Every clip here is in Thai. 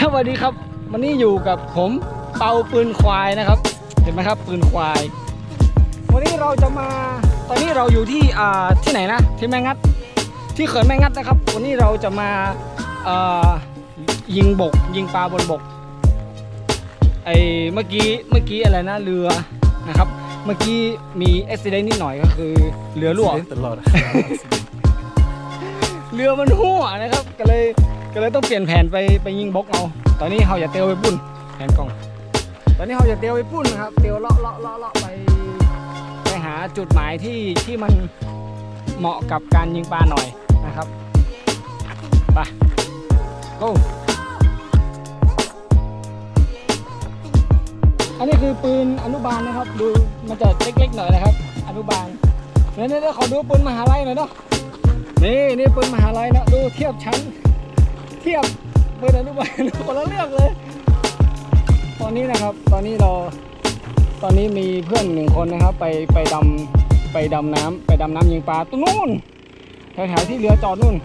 สวัสดีครับ วันนี้อยู่กับผมเปาปืนควายนะครับ เห็นไหมครับ ปืนควาย วันนี้เราจะมา ตอนนี้เราอยู่ที่อ่าที่ไหนนะ ที่แม่งัด ที่เขื่อนแม่งัดนะครับ วันนี้เราจะมาเอ่อยิงบก ยิงปลาบนบก ไอเมื่อกี้ เมื่อกี้อะไรนะ เรือนะครับ เมื่อกี้มีอุบิเหตุนิดหน่อยก็คือเรือรั่วเล่นตลอด เรือมันหัวนะครับ ก็เลย ก็เลยต้องเปลี่ยนแผนไปไปยิงบกเอา ตอนนี้เขาอย่าเตียวไปปุ้นแผนกล้อง ตอนนี้เขาอย่าเตียวไปปุ้นครับ เตียวเลาะเลาะเลาะเลาะไปไปหาจุดหมายที่ที่มันเหมาะกับการยิงปลาหน่อยนะครับ ไป go อันนี้คือปืนอนุบาลนะครับ ดูมันจะเล็กๆหน่อยนะครับ อนุบาลเดี๋ยวเดี๋ยวขอดูปืนมหาลัยหน่อยเนาะนี่นี่ปืนมหาลัยนะดูเทียบชั้น เทียบปืนอนุบาลคนละเรื่องเลย ตอนนี้นะครับ ตอนนี้เรา ตอนนี้มีเพื่อนหนึ่งคนนะครับ ไปไปดำไปดำน้ำไปดำน้ำยิงปลาตรงนู้นแถวๆที่เรือจอดนู่น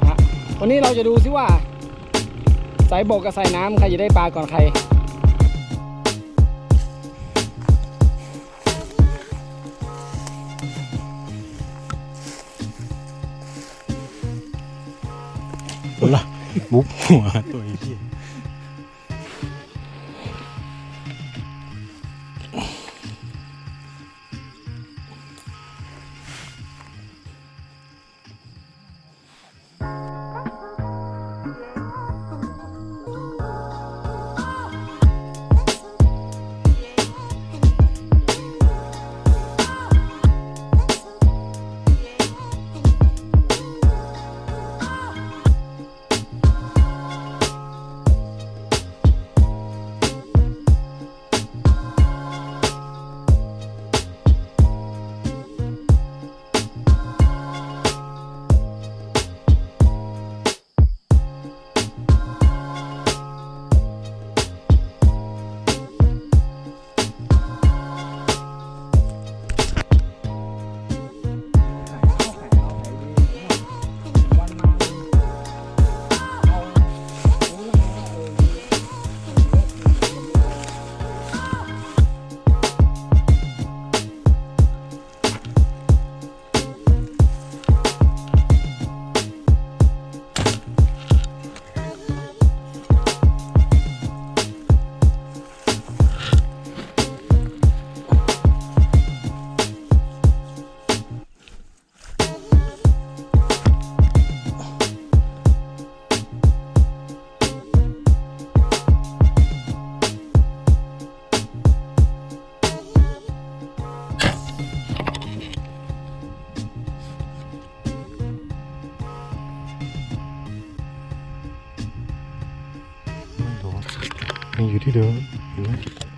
นะฮะวันนี้เราจะดูซิว่าสายบกกับสายน้ำใครจะได้ปลาก่อนใคร ละมุก หัวตั